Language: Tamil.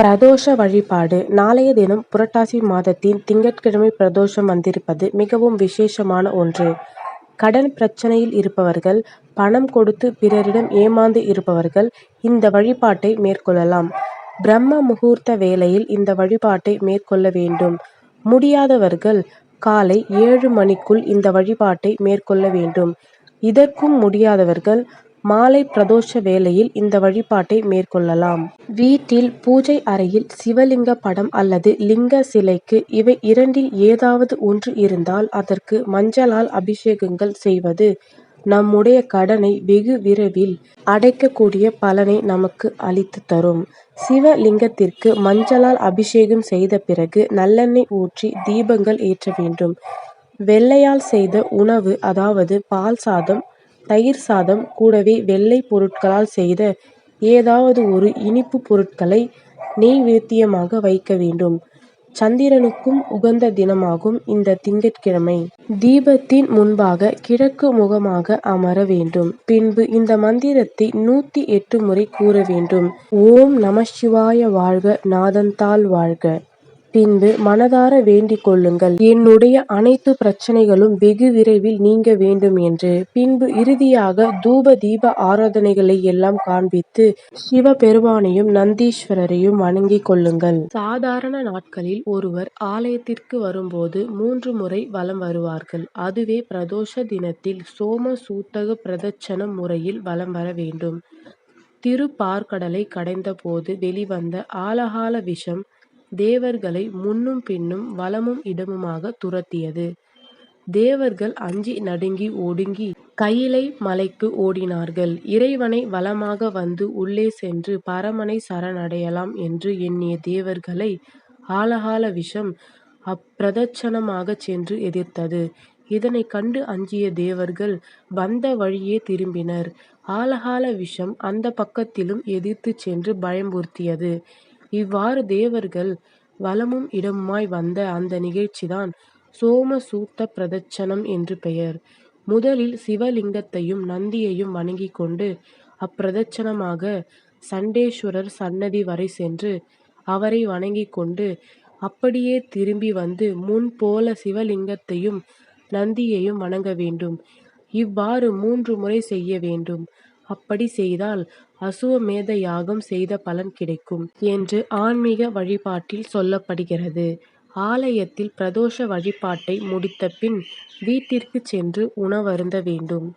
பிரதோஷ வழிபாடு நாளைய தினம் புரட்டாசி மாதத்தின் திங்கட்கிழமை பிரதோஷம் வந்திருப்பது மிகவும் விசேஷமான ஒன்று. கடன் பிரச்சனையில் இருப்பவர்கள் பணம் கொடுத்து பிறரிடம் ஏமாந்து இருப்பவர்கள் இந்த வழிபாட்டை மேற்கொள்ளலாம். பிரம்ம முகூர்த்த வேளையில் இந்த வழிபாட்டை மேற்கொள்ள வேண்டும். முடியாதவர்கள் காலை ஏழு மணிக்குள் இந்த வழிபாட்டை மேற்கொள்ள வேண்டும். இதற்கும் முடியாதவர்கள் மாலை பிரதோஷ வேளையில் இந்த வழிபாட்டை மேற்கொள்ளலாம். வீட்டில் பூஜை அறையில் சிவலிங்க படம் அல்லது லிங்க சிலைக்கு இவை இரண்டில் ஏதாவது ஒன்று இருந்தால் அதற்கு மஞ்சளால் அபிஷேகங்கள் செய்வது நம்முடைய கடனை வெகு விரைவில் அடைக்கக்கூடிய பலனை நமக்கு அளித்து தரும். சிவலிங்கத்திற்கு மஞ்சளால் அபிஷேகம் செய்த பிறகு நல்லெண்ணெய் ஊற்றி தீபங்கள் ஏற்ற வேண்டும். வெள்ளையால் செய்த உணவு அதாவது பால் சாதம் தயிர் சாதம் கூடவே வெள்ளை பொருட்களால் செய்த ஏதாவது ஒரு இனிப்பு பொருட்களை நெய்வேத்தியமாக வைக்க வேண்டும். சந்திரனுக்கும் உகந்த தினமாகும் இந்த திங்கட்கிழமை. தீபத்தின் முன்பாக கிழக்கு முகமாக அமர வேண்டும். பின்பு இந்த மந்திரத்தை நூத்தி எட்டு முறை கூற வேண்டும். ஓம் நமசிவாய வாழ்க நாதந்தாள் வாழ்க. பின்பு மனதார வேண்டிக் கொள்ளுங்கள் என்னுடைய அனைத்து பிரச்சனைகளும் வெகு விரைவில் நீங்க வேண்டும் என்று. பின்பு இறுதியாக தூப தீப ஆராதனைகளை எல்லாம் காண்பித்து சிவபெருமானையும் நந்தீஸ்வரரையும் வணங்கிக் கொள்ளுங்கள். சாதாரண நாட்களில் ஒருவர் ஆலயத்திற்கு வரும்போது மூன்று முறை வலம் வருவார்கள். அதுவே பிரதோஷ தினத்தில் சோம சூத்தக பிரதட்சணம் முறையில் வலம் வர வேண்டும். திருப்பார்கடலை கடைந்த போது வெளிவந்த ஆலகால விஷம் தேவர்களை முன்னும் பின்னும் வலமும் இடமுமாக துரத்தியது. தேவர்கள் அஞ்சி நடுங்கி ஒடுங்கி கையிலை மலைக்கு ஓடினார்கள். இறைவனை வளமாக வந்து உள்ளே சென்று பரமனை சரணடையலாம் என்று எண்ணிய தேவர்களை ஆலகால விஷம் அப்பிரதட்சணமாக சென்று எதிர்த்தது. இதனை கண்டு அஞ்சிய தேவர்கள் வந்த வழியே திரும்பினர். ஆலகால விஷம் அந்தப் பக்கத்திலும் எதிர்த்துச் சென்று பயமுறுத்தியது. இவ்வாறு தேவர்கள் வலமும் இடமுமாய் வந்த அந்த நிகழ்ச்சிதான் சோம சூத்த பிரதட்சணம் என்று பெயர். முதலில் சிவலிங்கத்தையும் நந்தியையும் வணங்கி கொண்டு அப்பிரதட்சணமாக சண்டேஸ்வரர் சன்னதி வரை சென்று அவரை வணங்கி கொண்டு அப்படியே திரும்பி வந்து முன் போல சிவலிங்கத்தையும் நந்தியையும் வணங்க வேண்டும். இவ்வாறு மூன்று முறை செய்ய வேண்டும். அப்படி செய்தால் அசுவமேத யாகம் செய்த பலன் கிடைக்கும் என்று ஆன்மிக வழிபாட்டில் சொல்லப்படுகிறது. ஆலயத்தில் பிரதோஷ வழிபாட்டை முடித்த பின் வீட்டிற்கு சென்று உணவருந்த வேண்டும்.